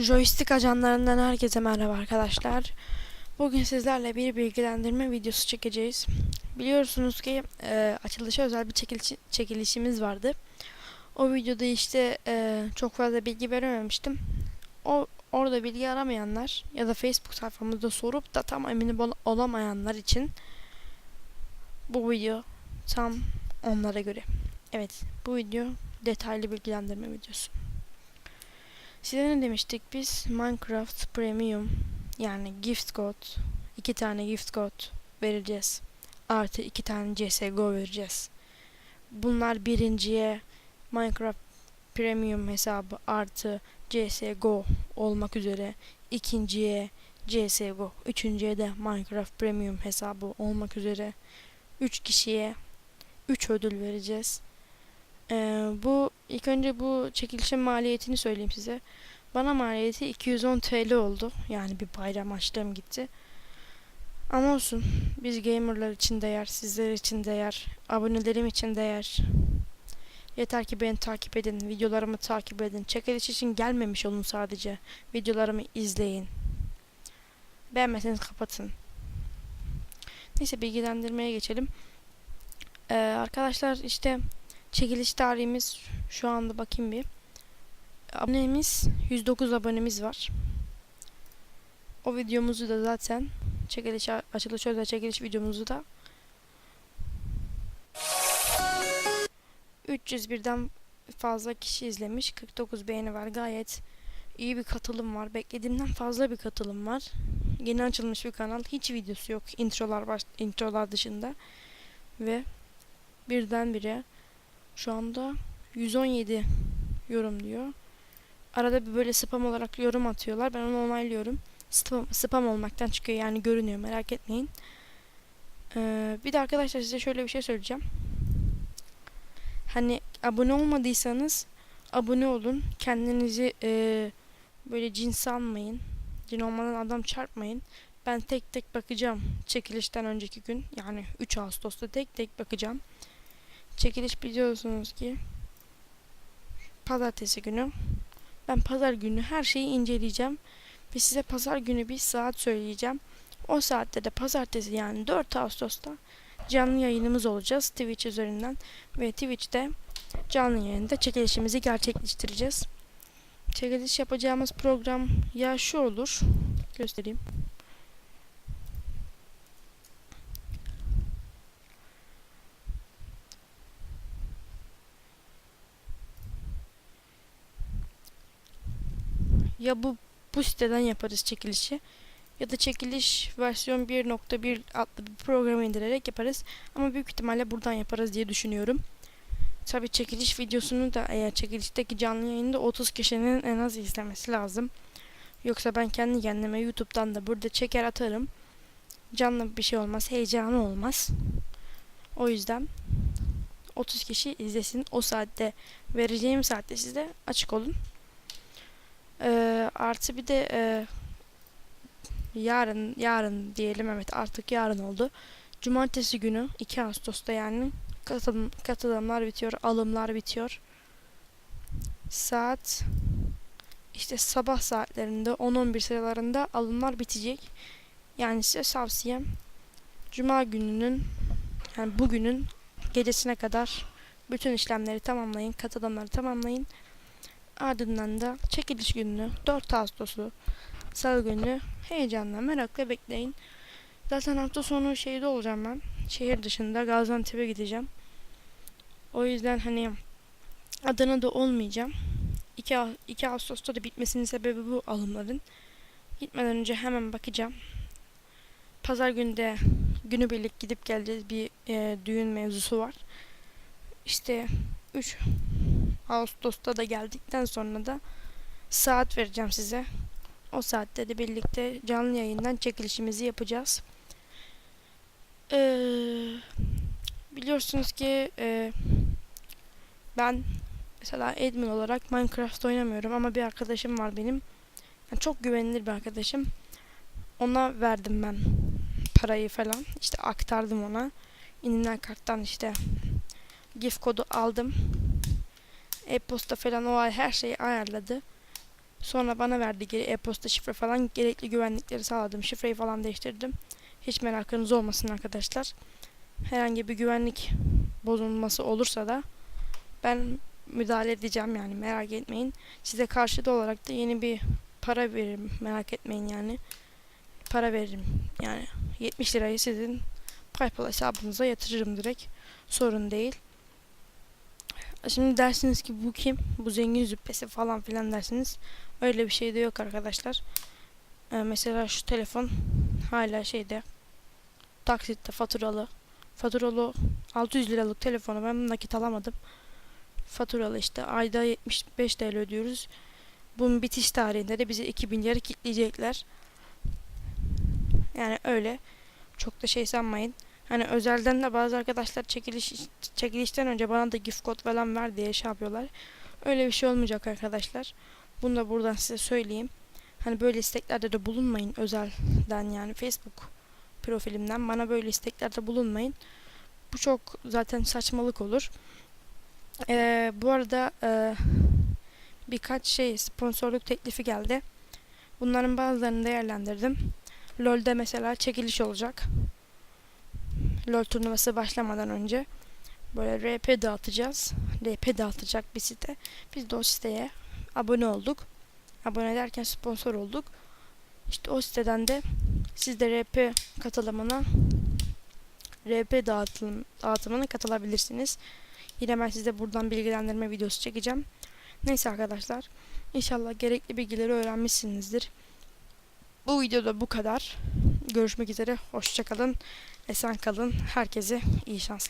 Joystick ajanlarından herkese merhaba arkadaşlar. Bugün sizlerle bir bilgilendirme videosu çekeceğiz. Biliyorsunuz ki e, açılışa özel bir çekiliş, çekilişimiz vardı. O videoda işte e, çok fazla bilgi verememiştim. O orada bilgi aramayanlar ya da Facebook sayfamızda sorup da tam emin ol- olamayanlar için bu video tam onlara göre. Evet, bu video detaylı bilgilendirme videosu. Size ne demiştik biz? Minecraft Premium yani gift code iki tane gift code vereceğiz. Artı iki tane CSGO vereceğiz. Bunlar birinciye Minecraft Premium hesabı artı CSGO olmak üzere ikinciye CSGO, üçüncüye de Minecraft Premium hesabı olmak üzere 3 kişiye 3 ödül vereceğiz. Ee, bu ilk önce bu çekilişin maliyetini söyleyeyim size. Bana maliyeti 210 TL oldu. Yani bir bayram açlığım gitti. Ama olsun. Biz gamerlar için değer, sizler için değer, abonelerim için değer. Yeter ki beni takip edin, videolarımı takip edin. Çekiliş için gelmemiş olun sadece. Videolarımı izleyin. Beğenmezseniz kapatın. Neyse bilgilendirmeye geçelim. Ee, arkadaşlar işte Çekiliş tarihimiz şu anda bakayım bir. Abonemiz 109 abonemiz var. O videomuzu da zaten çekiliş açılış özel çekiliş videomuzu da 301'den fazla kişi izlemiş. 49 beğeni var. Gayet iyi bir katılım var. Beklediğimden fazla bir katılım var. Yeni açılmış bir kanal. Hiç videosu yok. Introlar baş, introlar dışında. Ve birdenbire şu anda 117 yorum diyor. Arada bir böyle spam olarak yorum atıyorlar. Ben onu onaylıyorum. Spam, spam olmaktan çıkıyor yani görünüyor merak etmeyin. Ee, bir de arkadaşlar size şöyle bir şey söyleyeceğim. Hani abone olmadıysanız abone olun. Kendinizi e, böyle cin sanmayın. Cin olmadan adam çarpmayın. Ben tek tek bakacağım çekilişten önceki gün. Yani 3 Ağustos'ta tek tek bakacağım. Çekiliş biliyorsunuz ki pazartesi günü. Ben pazar günü her şeyi inceleyeceğim ve size pazar günü bir saat söyleyeceğim. O saatte de pazartesi yani 4 Ağustos'ta canlı yayınımız olacağız Twitch üzerinden ve Twitch'te canlı yayında çekilişimizi gerçekleştireceğiz. Çekiliş yapacağımız program ya şu olur. Göstereyim. Ya bu bu siteden yaparız çekilişi ya da çekiliş versiyon 1.1 adlı bir programı indirerek yaparız ama büyük ihtimalle buradan yaparız diye düşünüyorum. Tabi çekiliş videosunu da eğer çekilişteki canlı yayında 30 kişinin en az izlemesi lazım. Yoksa ben kendi kendime YouTube'dan da burada çeker atarım. Canlı bir şey olmaz, heyecanı olmaz. O yüzden 30 kişi izlesin. O saatte vereceğim saatte size açık olun. Ee, artı bir de e, yarın yarın diyelim evet artık yarın oldu. Cumartesi günü 2 Ağustos'ta yani katılım, katılımlar bitiyor, alımlar bitiyor. Saat işte sabah saatlerinde 10-11 sıralarında alımlar bitecek. Yani size tavsiyem Cuma gününün yani bugünün gecesine kadar bütün işlemleri tamamlayın, katılımları tamamlayın. Ardından da çekiliş gününü 4 Ağustos'u Salı günü heyecanla merakla bekleyin. Zaten hafta sonu şeyde olacağım ben. Şehir dışında Gaziantep'e gideceğim. O yüzden hani Adana'da olmayacağım. 2, 2 Ağustos'ta da bitmesinin sebebi bu alımların. Gitmeden önce hemen bakacağım. Pazar günde günübirlik gidip geleceğiz bir e, düğün mevzusu var. İşte 3 Ağustos'ta da geldikten sonra da saat vereceğim size. O saatte de birlikte canlı yayından çekilişimizi yapacağız. Ee, biliyorsunuz ki e, ben mesela admin olarak Minecraft oynamıyorum ama bir arkadaşım var benim. Yani çok güvenilir bir arkadaşım. Ona verdim ben parayı falan. İşte aktardım ona. İnilen karttan işte gift kodu aldım. E-posta falan o her şeyi ayarladı. Sonra bana verdi geri e-posta şifre falan gerekli güvenlikleri sağladım. Şifreyi falan değiştirdim. Hiç merakınız olmasın arkadaşlar. Herhangi bir güvenlik bozulması olursa da ben müdahale edeceğim yani merak etmeyin. Size karşıda olarak da yeni bir para veririm merak etmeyin yani. Para veririm yani 70 lirayı sizin PayPal hesabınıza yatırırım direkt. Sorun değil. Şimdi dersiniz ki bu kim? Bu zengin züppesi falan filan dersiniz. Öyle bir şey de yok arkadaşlar. Ee, mesela şu telefon hala şeyde taksitte faturalı. Faturalı 600 liralık telefonu ben nakit alamadım. Faturalı işte ayda 75 TL ödüyoruz. Bunun bitiş tarihinde de bize 2000 lira kilitleyecekler. Yani öyle. Çok da şey sanmayın. Hani özelden de bazı arkadaşlar çekiliş çekilişten önce bana da gift kod falan ver diye şey yapıyorlar. Öyle bir şey olmayacak arkadaşlar. Bunu da buradan size söyleyeyim. Hani böyle isteklerde de bulunmayın özelden yani Facebook profilimden bana böyle isteklerde bulunmayın. Bu çok zaten saçmalık olur. Ee, bu arada e, birkaç şey sponsorluk teklifi geldi. Bunların bazılarını değerlendirdim. LoL'de mesela çekiliş olacak. LoL turnuvası başlamadan önce böyle RP dağıtacağız. RP dağıtacak bir site. Biz de o siteye abone olduk. Abone derken sponsor olduk. İşte o siteden de siz de RP katılımına RP dağıtım, dağıtımına katılabilirsiniz. Yine ben size buradan bilgilendirme videosu çekeceğim. Neyse arkadaşlar. İnşallah gerekli bilgileri öğrenmişsinizdir. Bu videoda bu kadar. Görüşmek üzere. Hoşçakalın. Esen kalın. Herkese iyi şanslar.